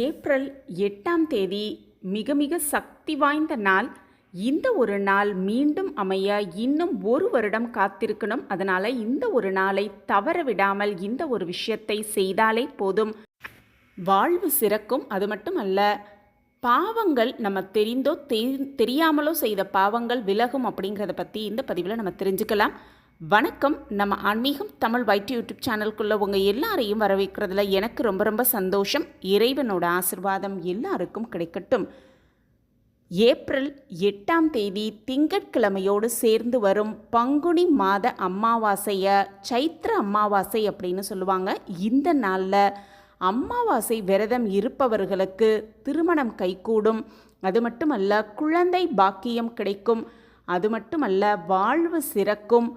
April எட்டாம் தேதி மிக மிக சக்தி வாய்ந்த நாள். இந்த ஒரு நாள் மீண்டும் அமைய இன்னும் ஒரு வருடம் காத்திருக்கணும். அதனால் இந்த ஒரு நாளை தவற விடாமல் இந்த ஒரு விஷயத்தை செய்தாலே போதும். வாழ்வு சிறக்கும். அது மட்டும் அல்ல பாவங்கள் நம்ம தெரிந்தோ தெரி தெரியாமலோ செய்த பாவங்கள் விலகும் அப்படிங்கிறத பற்றி இந்த பதிவில் நம்ம தெரிஞ்சுக்கலாம். வணக்கம். நம்ம ஆன்மீகம் தமிழ் வைட் யூடியூப் சேனலுக்குள்ளே உங்கள் எல்லாரையும் வரவேற்கிறதுல எனக்கு ரொம்ப ரொம்ப சந்தோஷம். இறைவனோட ஆசிர்வாதம் எல்லாருக்கும் கிடைக்கட்டும். ஏப்ரல் எட்டாம் தேதி திங்கட்கிழமையோடு சேர்ந்து வரும் பங்குனி மாத அமாவாசையை சைத்திர அமாவாசை அப்படின்னு சொல்லுவாங்க. இந்த நாளில் அமாவாசை விரதம் இருப்பவர்களுக்கு திருமணம் கைகூடும். அது மட்டுமல்ல குழந்தை பாக்கியம் கிடைக்கும். அது மட்டுமல்ல வாழ்வு சிறக்கும்.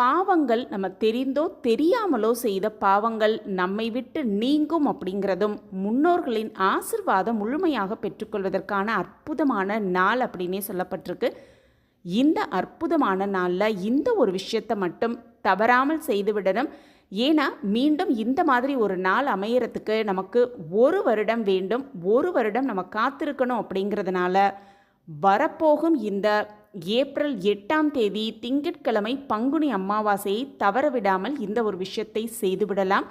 பாவங்கள் நம்ம தெரிந்தோ தெரியாமலோ செய்த பாவங்கள் நம்மை விட்டு நீங்கும் அப்படிங்கிறதும் முன்னோர்களின் ஆசிர்வாதம் முழுமையாக பெற்றுக்கொள்வதற்கான அற்புதமான நாள் அப்படின்னே சொல்லப்பட்டிருக்கு. இந்த அற்புதமான நாளில் இந்த ஒரு விஷயத்தை மட்டும் தவறாமல் செய்துவிடணும் ஏன்னா மீண்டும் இந்த மாதிரி ஒரு நாள் அமையறதுக்கு நமக்கு ஒரு வருடம் வேண்டும். ஒரு வருடம் நம்ம காத்திருக்கணும் அப்படிங்கிறதுனால வரப்போகும் இந்த ஏப்ரல் எட்டாம் தேதி திங்கட்கிழமை பங்குனி அமாவாசையை தவறவிடாமல் இந்த ஒரு விஷயத்தை செய்துவிடலாம்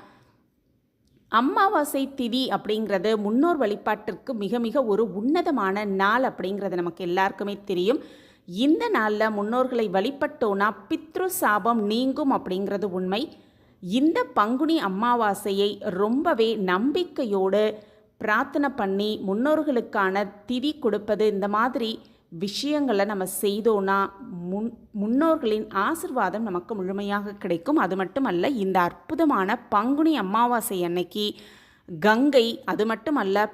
அமாவாசை திதி அப்படிங்கிறது முன்னோர் வழிபாட்டிற்கு மிக மிக ஒரு உன்னதமான நாள் அப்படிங்கிறது நமக்கு எல்லாருக்குமே தெரியும். இந்த நாளில் முன்னோர்களை வழிபட்டோன்னா பித்ரு சாபம் நீங்கும் அப்படிங்கிறது உண்மை. இந்த பங்குனி அமாவாசையை ரொம்பவே நம்பிக்கையோடு பிரார்த்தனை பண்ணி முன்னோர்களுக்கான திதி கொடுப்பது இந்த மாதிரி விஷயங்களை நம்ம செய்தோன்னா முன் முன்னோர்களின் ஆசிர்வாதம் நமக்கு முழுமையாக கிடைக்கும். அது மட்டுமல்ல இந்த அற்புதமான பங்குனி அமாவாசை அன்னைக்கு கங்கை அது மட்டுமல்ல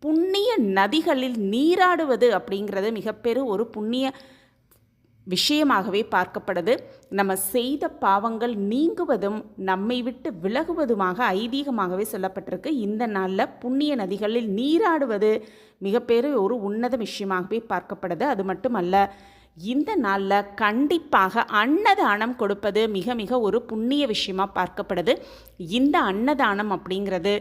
புண்ணிய நதிகளில் நீராடுவது அப்படிங்கிறது மிகப்பெரும் ஒரு புண்ணிய விஷயமாகவே பார்க்கப்படுது. நம்ம செய்த பாவங்கள் நீங்குவதும் நம்மை விட்டு விலகுவதுமாக ஐதீகமாகவே சொல்லப்பட்டிருக்கு. இந்த நாளில் புண்ணிய நதிகளில் நீராடுவது மிகப்பெரிய ஒரு உன்னத விஷயமாகவே பார்க்கப்படுது. அது மட்டுமல்ல இந்த நாளில் கண்டிப்பாக அன்னதானம் கொடுப்பது மிக மிக ஒரு புண்ணிய விஷயமாக பார்க்கப்படுது. இந்த அன்னதானம் அப்படிங்கிறது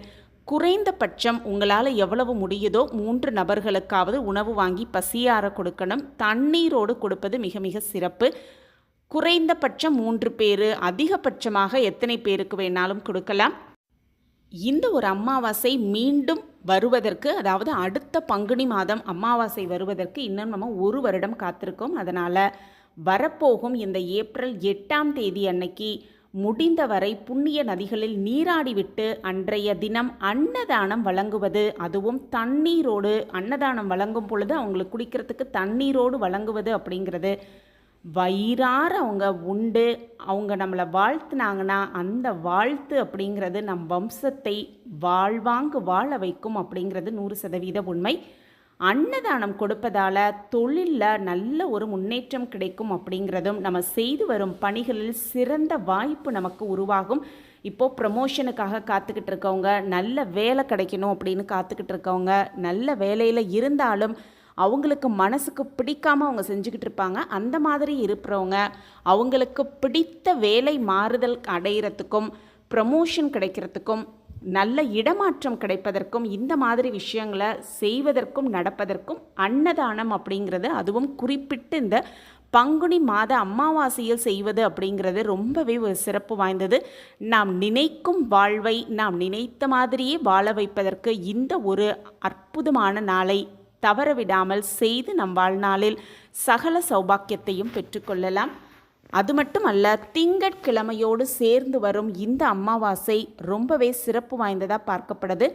குறைந்தபட்சம் உங்களால் எவ்வளவு முடியுதோ மூன்று நபர்களுக்காவது உணவு வாங்கி பசியார கொடுக்கணும். தண்ணீரோடு கொடுப்பது மிக மிக சிறப்பு. குறைந்தபட்சம் மூன்று பேர் அதிகபட்சமாக எத்தனை பேருக்கு வேணாலும் கொடுக்கலாம். இந்த ஒரு அமாவாசை மீண்டும் வருவதற்கு அதாவது அடுத்த பங்குனி மாதம் அமாவாசை வருவதற்கு இன்னும் நம்ம ஒரு வருடம் காத்திருக்கோம். அதனால் வரப்போகும் இந்த ஏப்ரல் எட்டாம் தேதி அன்னைக்கு முடிந்தவரை புண்ணிய நதிகளில் நீராடிவிட்டு அன்றைய தினம் அன்னதானம் வழங்குவது அதுவும் தண்ணீரோடு அன்னதானம் வழங்கும் பொழுது அவங்களுக்கு குடிக்கிறதுக்கு தண்ணீரோடு வழங்குவது அப்படிங்கிறது. வயிறார அவங்க உண்டு அவங்க நம்மளை வாழ்த்துனாங்கன்னா அந்த வாழ்த்து அப்படிங்கிறது நம் வம்சத்தை வாழ்வாங்கு வாழ வைக்கும் அப்படிங்கிறது நூறு சதவீத உண்மை. அன்னதானம் கொடுப்பதால் தொழிலில் நல்ல ஒரு முன்னேற்றம் கிடைக்கும் அப்படிங்கிறதும் நம்ம செய்து வரும் பணிகளில் சிறந்த வாய்ப்பு நமக்கு உருவாகும். இப்போது ப்ரமோஷனுக்காக காத்துக்கிட்டு இருக்கவங்க நல்ல வேலை கிடைக்கணும் அப்படின்னு காத்துக்கிட்டு இருக்கவங்க நல்ல வேலையில் இருந்தாலும் அவங்களுக்கு மனசுக்கு பிடிக்காமல் அவங்க செஞ்சுக்கிட்டு இருப்பாங்க. அந்த மாதிரி இருக்கிறவங்க அவங்களுக்கு பிடித்த வேலை மாறுதல் அடையிறதுக்கும் ப்ரமோஷன் கிடைக்கிறதுக்கும் நல்ல இடமாற்றம் கிடைப்பதற்கும் இந்த மாதிரி விஷயங்களை செய்வதற்கும் நடப்பதற்கும் அன்னதானம் அப்படிங்கிறது அதுவும் குறிப்பிட்டு இந்த பங்குனி மாத அமாவாசையில் செய்வது அப்படிங்கிறது ரொம்பவே ஒரு சிறப்பு வாய்ந்தது. நாம் நினைக்கும் வாழ்வை நாம் நினைத்த மாதிரியே வாழ வைப்பதற்கு இந்த ஒரு அற்புதமான நாளை தவறவிடாமல் செய்து நம் வாழ்நாளில் சகல சௌபாக்கியத்தையும் பெற்றுக்கொள்ளலாம் அது மட்டுமல்ல திங்கட்கிழமையோடு சேர்ந்து வரும் இந்த அமாவாசை ரொம்பவே சிறப்பு வாய்ந்ததாக பார்க்கப்படுது.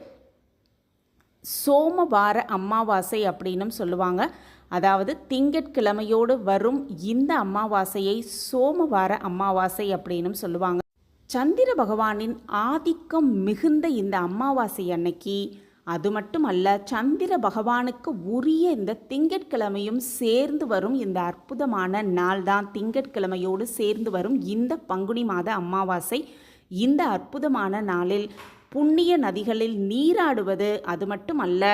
சோமவார அமாவாசை அப்படின்னும் சொல்லுவாங்க. அதாவது திங்கட்கிழமையோடு வரும் இந்த அமாவாசையை சோமவார அமாவாசை அப்படின்னும் சொல்லுவாங்க. சந்திர பகவானின் ஆதிக்கம் மிகுந்த இந்த அமாவாசை அன்னைக்கு அது மட்டும் அல்ல சந்திர பகவானுக்கு உரிய இந்த திங்கட்கிழமையும் சேர்ந்து வரும் இந்த அற்புதமான நாள் தான் திங்கட்கிழமையோடு சேர்ந்து வரும் இந்த பங்குனி மாத அமாவாசை. இந்த அற்புதமான நாளில் புண்ணிய நதிகளில் நீராடுவது அது மட்டும் அல்ல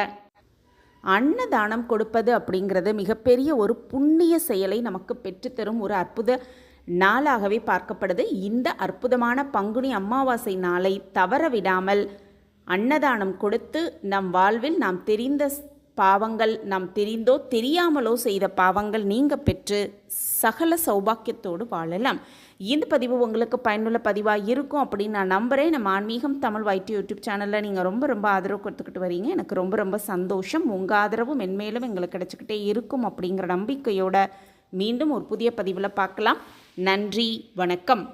அன்னதானம் கொடுப்பது அப்படிங்கிறது மிகப்பெரிய ஒரு புண்ணிய செயலை நமக்கு பெற்றுத்தரும் ஒரு அற்புத நாளாகவே பார்க்கப்படுது. இந்த அற்புதமான பங்குனி அமாவாசை நாளை தவற விடாமல் அன்னதானம் கொடுத்து நம் வாழ்வில் நாம் தெரிந்த பாவங்கள் நாம் தெரிந்தோ தெரியாமலோ செய்த பாவங்கள் நீங்க பெற்று சகல சௌபாக்கியத்தோடு வாழலாம். இந்த பதிவு உங்களுக்கு பயனுள்ள பதிவாக இருக்கும் அப்படின்னு நான் நம்புகிறேன் நம்ம ஆன்மீகம் தமிழ் வைட்டி யூடியூப் சேனலில் நீங்கள் ரொம்ப ரொம்ப ஆதரவு கொடுத்துக்கிட்டு வரீங்க. எனக்கு ரொம்ப ரொம்ப சந்தோஷம். உங்கள் ஆதரவு மென்மேலும் எங்களுக்கு கிடச்சிக்கிட்டே இருக்கும் அப்படிங்கிற நம்பிக்கையோட மீண்டும் ஒரு புதிய பதிவில் பார்க்கலாம். நன்றி வணக்கம்.